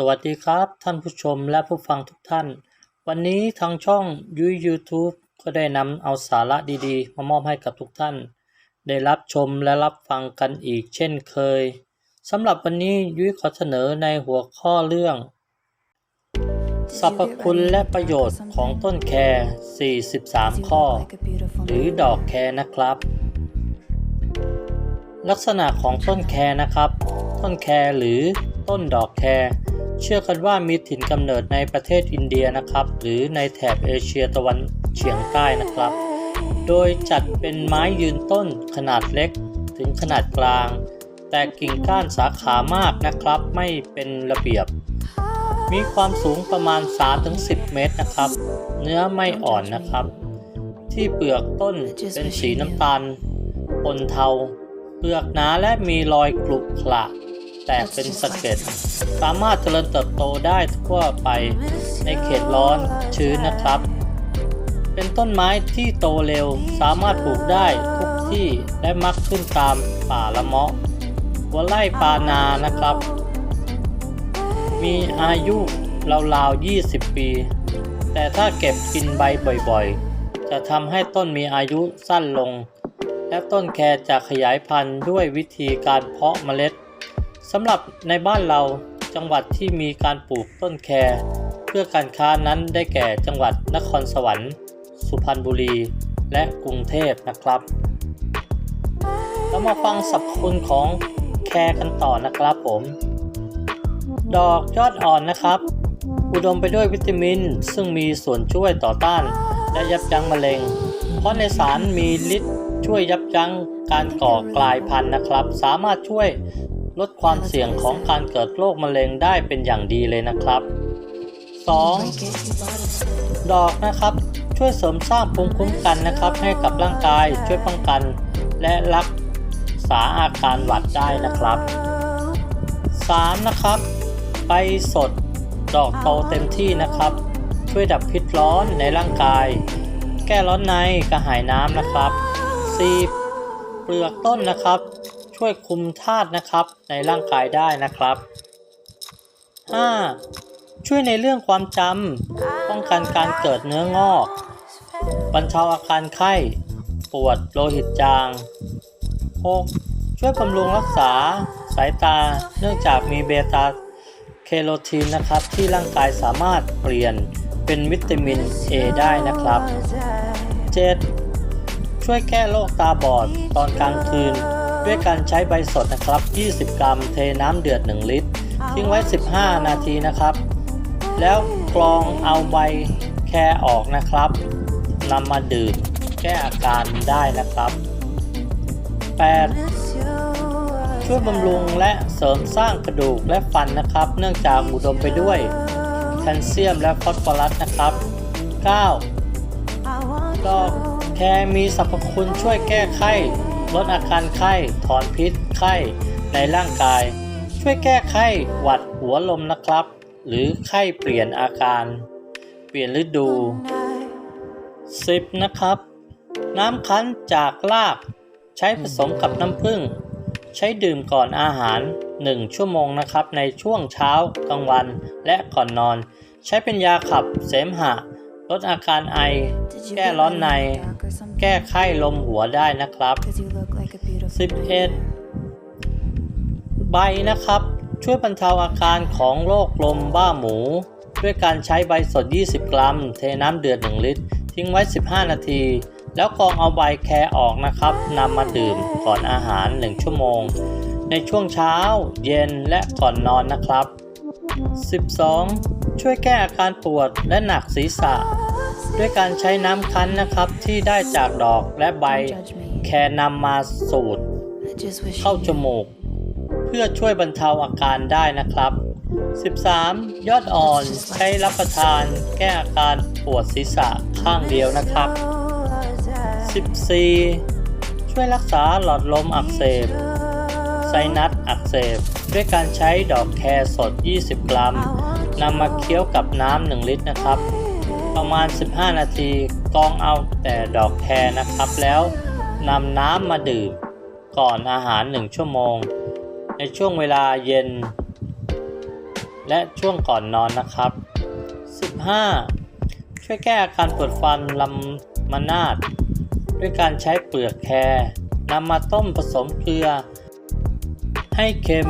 สวัสดีครับท่านผู้ชมและผู้ฟังทุกท่าน วันนี้ทางช่องยุ้ย YouTube ก็ได้นำเอาสาระดีๆ มามอบให้กับทุกท่าน ได้รับชมและรับฟังกันอีกเช่นเคยสำหรับวันนี้ยุ้ยขอเสนอในหัวข้อเรื่องสรรพคุณและประโยชน์ของต้นแคร์ 43 ข้อ หรือดอกแคร์นะครับ ลักษณะของต้นแคร์นะครับ ต้นแคร์หรือต้นดอกแคร์ เชื่อกันว่ามีถิ่นกำเนิดในประเทศอินเดียนะครับ หรือในแถบเอเชียตะวันเฉียงใต้นะครับ โดยจัดเป็นไม้ยืนต้นขนาดเล็กถึงขนาดกลาง แต่กิ่งก้านสาขามากนะครับ ไม่เป็นระเบียบ มีความสูงประมาณ 3-10 เมตรนะครับ เนื้อไม่อ่อนนะครับ ที่เปลือกต้นเป็นสีน้ำตาลปนเทา เปลือกหนาและมีรอยกรุขระ แตกเป็นสะเก็ด สามารถเจริญเติบโตได้ทั่วไปในเขตร้อนชื้นนะครับ เป็นต้นไม้ที่โตเร็วสามารถปลูกได้ทุกที่และมักขึ้นตามป่าละเมาะหัวไร่ปานานะครับ มีอายุราวๆ 20 ปี แต่ถ้าเก็บกินใบบ่อยๆ จะทำให้ต้นมีอายุสั้นลง และต้นแครจะขยายพันธุ์ด้วยวิธีการเพาะเมล็ด สำหรับในบ้านเราจังหวัดที่มีการปลูกต้นแครเพื่อการค้านั้นได้แก่จังหวัดนครสวรรค์ สุพรรณบุรี และกรุงเทพนะครับเรามาฟังสรรพคุณของแครกันต่อนะครับผม ดอกยอดอ่อนนะครับ อุดมไปด้วยวิตามิน ซึ่งมีส่วนช่วยต่อต้าน และยับยั้งมะเร็ง เพราะในสารมีฤทธิ์ช่วยยับยั้งการก่อกลายพันธุ์นะครับ สามารถช่วย ลดความเสี่ยงของการเกิดโรคมะเร็งได้เป็นอย่างดีเลยนะครับ 2. ดอกนะครับ ช่วยเสริมสร้างภูมิคุ้มกันนะครับ ให้กับร่างกายช่วยป้องกัน และรักษาอาการหวัดได้นะครับ 3. นะครับใบสดดอกโตเต็มที่นะครับ ช่วยดับพิษร้อนในร่างกาย แก้ร้อนในกระหายน้ำนะครับ 4. เปลือกต้นนะครับ ช่วยคุมธาตุนะครับ ในร่างกายได้นะครับ 5. ช่วยในเรื่องความจำป้องกันการเกิดเนื้องอกบรรเทาอาการไข้ ปวดโลหิตจาง 6. ช่วยบำรุงรักษาสายตาเนื่องจากมีเบต้าแคโรทีนนะครับ ที่ร่างกายสามารถเปลี่ยนเป็นวิตามิน A ได้นะครับ 7. ช่วยแก้โรคตาบอดตอนกลางคืน ด้วยการใช้ใบสดนะครับ 20 กรัม เทน้ำเดือด 1 ลิตร ทิ้งไว้ 15 นาทีนะครับ แล้วกรองเอาใบแครออกนะครับนำมาดื่มแก้อาการได้นะครับ 8. ช่วยบำรุงและเสริมสร้างกระดูกและฟันนะครับ เนื่องจากอุดมไปด้วยแคลเซียมและฟอสฟอรัสนะครับ 9. ดอกแครมีสรรพคุณช่วยแก้ไข้ ลดอาการไข้ ถอนพิษ ไข้ในร่างกาย ช่วยแก้ไข้หวัดหัวลมนะครับ หรือไข้เปลี่ยนอาการ เปลี่ยนฤดู 10. นะครับ น้ำคั้นจากราก ใช้ผสมกับน้ำผึ้งใช้ดื่มก่อนอาหาร 1 ชั่วโมงนะครับ ในช่วงเช้ากลางวันและก่อนนอน ใช้เป็นยาขับเสมหะ ลดอาการไอ แก้ร้อนใน แก้ไข้ลมหัวได้นะครับ 11 ใบนะครับ ช่วยบรรเทาอาการของโรคลมบ้าหมู ด้วยการใช้ใบสด 20 กรัม เทน้ำเดือด 1 ลิตร ทิ้งไว้ 15 นาที แล้วกรองเอาใบแครออกนะครับนำมาดื่มก่อนอาหาร 1 ชั่วโมง ในช่วงเช้า เย็นและก่อนนอนนะครับ 12. ช่วยแก้อาการปวดและหนักศีรษะ ด้วยการใช้น้ำคั้นนะครับที่ได้จากดอกและใบ แครนำมาสูดเข้าจมูก เพื่อช่วยบรรเทาอาการได้นะครับ 13. ยอดอ่อนใช้รับประทานแก้อาการปวดศีรษะข้างเดียวนะครับ 14. ช่วยรักษาหลอดลมอักเสบ ไซนัสอักเสบ ด้วยการใช้ดอกแครสด 20 กรัมนำมาเคี้ยวกับน้ำ 1 ลิตรนะครับ ประมาณ 15 นาทีกรองเอาแต่ดอกแครนะครับแล้วนำน้ำมาดื่มก่อนอาหาร 1 ชั่วโมง ในช่วงเวลาเย็น และช่วงก่อนนอนนะครับ 15. ช่วยแก้อาการปวดฟันลำมานาดด้วยการใช้เปลือกแครนำมาต้มผสมเกลือ ให้เค็ม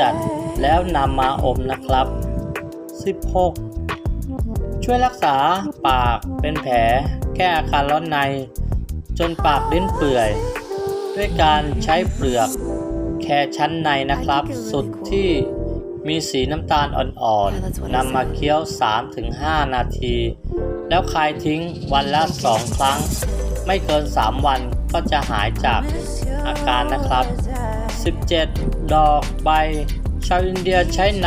จัดแล้วนำมาอมนะครับ 16. ช่วยรักษาปากเป็นแผลแก้อาการร้อนใน จนปากลิ้นเปื่อย ด้วยการใช้เปลือกแครชั้นในนะครับ สุดที่มีสีน้ำตาลอ่อนๆนำมาเคี้ยว 3-5 นาที แล้วคายทิ้งวันละ 2 ครั้ง ไม่เกิน 3 วันก็จะหายจากอาการนะครับ 17 ดอกใบ ชาวอินเดียใช้น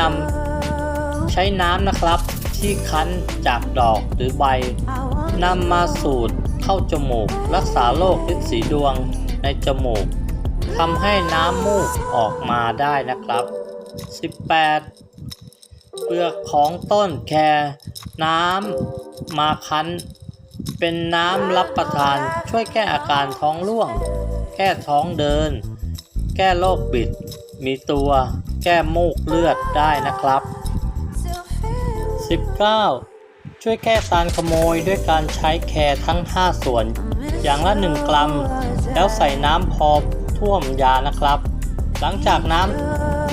ำใช้น้ำนะครับ ที่คั้นจากดอกหรือใบนำมาสูดเข้าจมูก รักษาโรคลิ้นสีดวงในจมูกทำให้น้ำมูกออกมาได้นะครับ 18 เปลือกของต้นแครน้ำมาคั้น เป็นน้ำรับประทานช่วยแก้อาการท้องร่วง แก้ท้องเดิน แก้โรคบิด มีตัว แก้มูกเลือดได้นะครับ 19. ช่วยแก้การขโมยด้วยการใช้แคร์ทั้ง 5 ส่วน อย่างละ 1 กรัม แล้วใส่น้ำพอท่วมยานะครับ หลังจากน้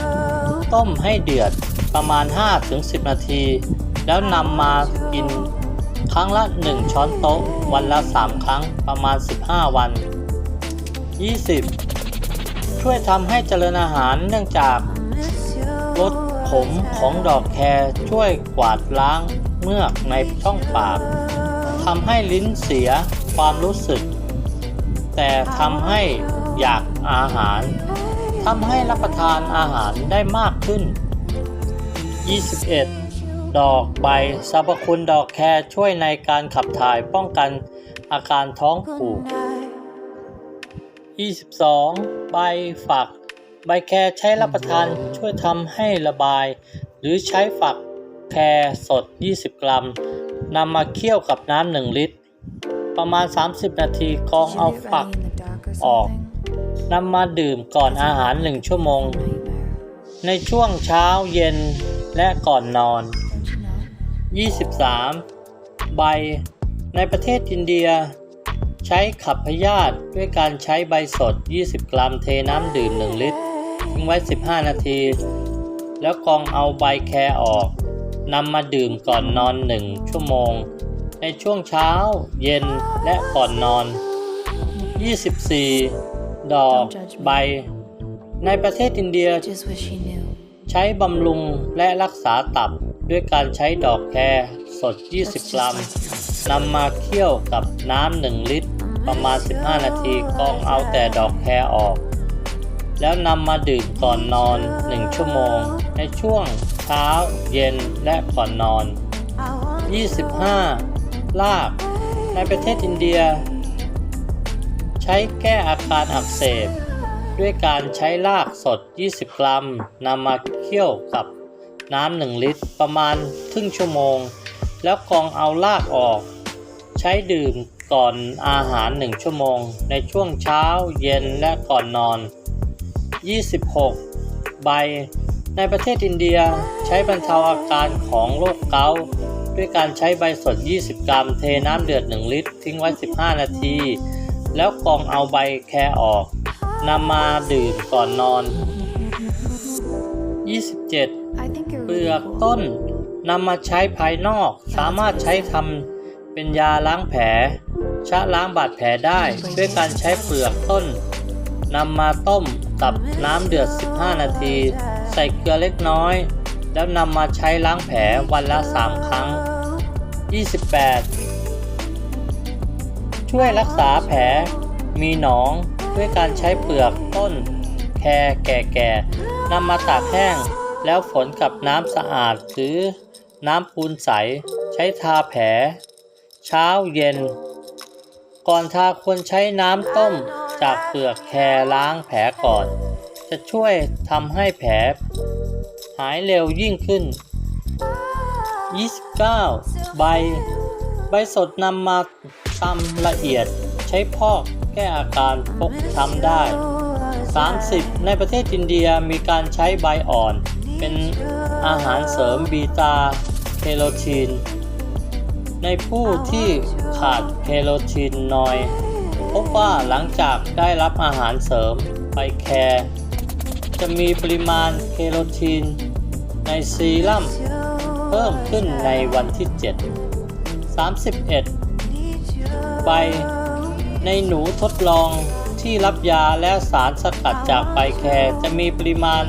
ำต้มให้เดือดประมาณ 5-10 นาที แล้วนำมากินครั้งละ 1 ช้อนโต๊ะ วันละ 3 ครั้งประมาณ 15 วัน 20. ช่วยทำให้เจริญอาหารเนื่องจากลด ขมของดอกแครช่วยกวาดล้างเมือกในช่องปากทำให้ลิ้นเสียความรู้สึก แต่ทำให้อยากอาหารทำให้รับประทานอาหารได้มากขึ้น 21. ดอกใบสรรพคุณดอกแครช่วยในการขับถ่ายป้องกันอาการท้องผูก 22. ใบฝัก ใบแครใช้รับประทานช่วยทำให้ระบาย หรือใช้ฝักแครสด 20 กรัมนำมาเคี่ยวกับน้ำ1ลิตร ประมาณ 30 นาทีกรองเอาฝักออกนำมาดื่มก่อนอาหาร 1 ชั่วโมง ในช่วงเช้าเย็นและก่อนนอน 23. ใบ ในประเทศอินเดีย ใช้ขับพยาธิด้วยการใช้ใบสด 20 กรัมเทน้ำดื่ม 1 ลิตร ทิ้งไว้ 15 นาที แล้วกองเอาใบแครออกนำมาดื่มก่อนนอน 1 ชั่วโมง ในช่วงเช้า เย็นและก่อนนอน 24 ดอกใบ ในประเทศอินเดีย ใช้บำรุงและรักษาตับด้วยการใช้ดอกแครสด 20 กรัมนำมาเคี่ยวกับน้ำ 1 ลิตร ประมาณ 15 นาทีกรองเอาแต่ดอกแครออก แล้วนำมาดื่มก่อนนอน 1 ชั่วโมง ในช่วงเช้าเย็นและก่อนนอน 25 ลากในประเทศอินเดีย ใช้แก้อาการอักเสบ ด้วยการใช้รากสด 20 กรัมนำมาเคี่ยวกับน้ำ1ลิตรประมาณครึ่งชั่วโมง แล้วกรองเอารากออก ใช้ดื่ม ก่อนอาหาร 1 ชั่วโมง ในช่วงเช้าเย็นและก่อนนอน 26 ใบ ในประเทศอินเดียใช้บรรเทาอาการของโรคเกาต์ด้วยการใช้ใบสด 20 กรัม เทน้ำเดือด 1 ลิตร ทิ้งไว้ 15 นาที แล้วกองเอาใบแครออกนำมาดื่มก่อนนอน 27 เปลือกต้นนำมาใช้ภายนอกสามารถใช้ทำเป็นยาล้างแผล ชะล้างบาดแผลได้ด้วยการใช้เปลือกต้นนำมาต้มกับน้ำเดือด 15 นาที ใส่เกลือเล็กน้อย แล้วนำมาใช้ล้างแผลวันละ 3 ครั้ง 28 ช่วยรักษาแผลมีหนองด้วยการใช้เปลือกต้นแครแก่ๆนำมาตากแห้ง แล้วฝนกับน้ำสะอาดหรือน้ำปูนใส ใช้ทาแผล เช้าเย็น ก่อนทาควรใช้น้ำต้มจากเปลือกแครล้างแผลก่อน จะช่วยทำให้แผลหายเร็วยิ่งขึ้น 29 ใบ ใบสดนำมาตำละเอียดใช้พอกแก้อาการฟกช้ำได้ 30 ในประเทศอินเดียมีการใช้ใบอ่อน เป็นอาหารเสริมบีตาแคโรทีน ในผู้ที่ขาดแคโรทีนน้อย พบว่าหลังจากได้รับอาหารเสริมไปแคร์จะมีปริมาณแคโรทีนในซีรั่มเพิ่มขึ้นในวันที่ 7 31 ใบ ในหนูทดลองที่รับยาและสารสกัดจากใบแคร์จะมีปริมาณ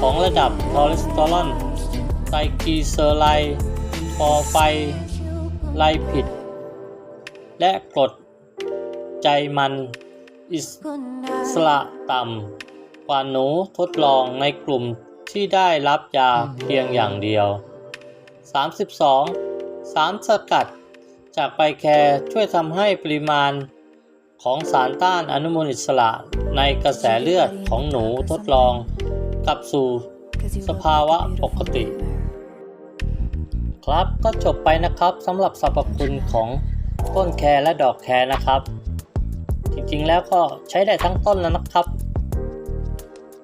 ของระดับคอเลสเตอรอลไตรกลีเซอไรด์ฟอไฟ ไลพิด และกดใจมันอิสระต่ำกว่าหนูทดลองในกลุ่มที่ได้รับยาเพียงอย่างเดียว 32 สารสกัดจากใบแคร์ช่วยทำให้ปริมาณของสารต้านอนุมูลอิสระในกระแสเลือดของหนูทดลองกลับสู่สภาวะปกติ ครับก็จบไปนะครับสำหรับสรรพคุณของต้นแครและดอกแครนะครับ จริงๆแล้วก็ใช้ได้ทั้งต้นแล้วนะครับ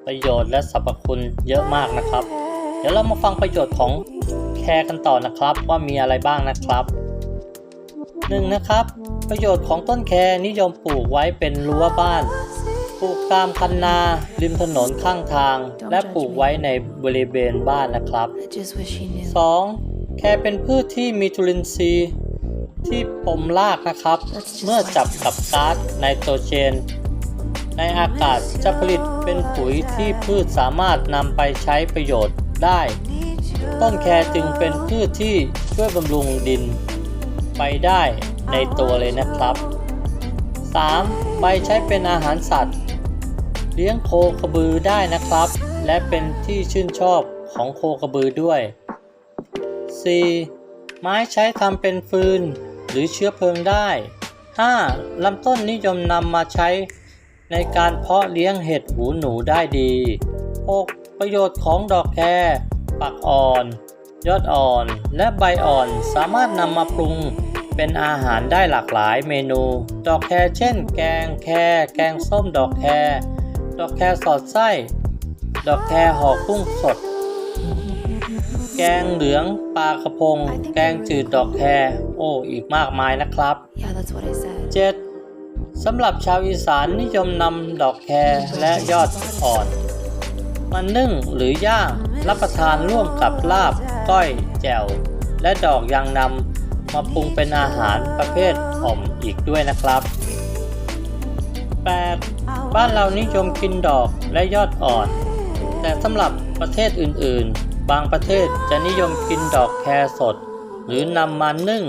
ประโยชน์และสรรพคุณเยอะมากนะครับ เดี๋ยวเรามาฟังประโยชน์ของแครกันต่อนะครับว่ามีอะไรบ้างนะครับหนึ่งนะครับ ประโยชน์ของต้นแครนิยมปลูกไว้เป็นรั้วบ้านปลูกตามคันนาริมถนนข้างทาง และปลูกไว้ในบริเวณบ้านนะครับ 2. แครเป็นพืชที่มีจุลินทรีย์ที่ปมรากนะครับ เมื่อจับกับก๊าซไนโตรเจน ในอากาศจะผลิตเป็นปุ๋ยที่พืชสามารถนำไปใช้ประโยชน์ได้ ต้นแครจึงเป็นพืชที่ช่วยบำรุงดินไปได้ในตัวเลยนะครับ 3. ใบใช้เป็นอาหารสัตว์ เลี้ยงโคกระบือได้นะครับ และเป็นที่ชื่นชอบของโคกระบือด้วย 4. ไม้ใช้ทำเป็นฟืน หรือเชื้อเพลิงได้ 5. ลำต้นนิยมนำมาใช้ในการเพาะเลี้ยงเห็ดหูหนูได้ดี 6. ประโยชน์ของดอกแครปักอ่อน ยอดอ่อนและใบอ่อนสามารถนำมาปรุงเป็นอาหารได้หลากหลายเมนู ดอกแครเช่น แกงแครแกงส้มดอกแครดอกแครสอดไส้ ดอกแครห่อกุ้งสด แกงเหลืองปลากระพง แกงจืดดอกแครโอ้อีกมากมายนะครับ Yeah, that's what I said. 7. สำหรับชาวอีสานนิยมนำดอกแครและยอดอ่อนมานึ่งหรือย่างรับประทานร่วมกับลาบ ก้อย แจ่ว และดอกยางนำมาปรุงเป็นอาหารประเภทอ่อมอีกด้วยนะครับ 8. บ้านเรานิยมกินดอกและยอดอ่อน แต่สำหรับประเทศอื่นๆ บางประเทศจะนิยมกินดอกแครสด หรือนำมานึ่ง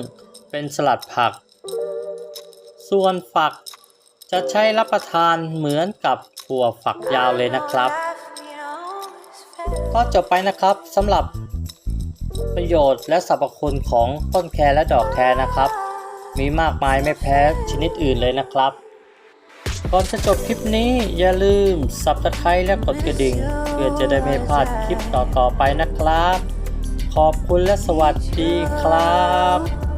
เป็นสลัดผัก ส่วนฝักจะใช้รับประทานเหมือนกับถั่วฝักยาวเลยนะครับ ก็จบไปนะครับสำหรับประโยชน์และสรรพคุณของต้นแครและดอกแครนะครับ มีมากมายไม่แพ้ชนิดอื่นเลยนะครับ ก่อนจะจบคลิปนี้อย่าลืม Subscribe และกดกระดิ่ง เพื่อจะได้ไม่พลาดคลิปต่อๆไปนะครับ ขอบคุณและสวัสดีครับ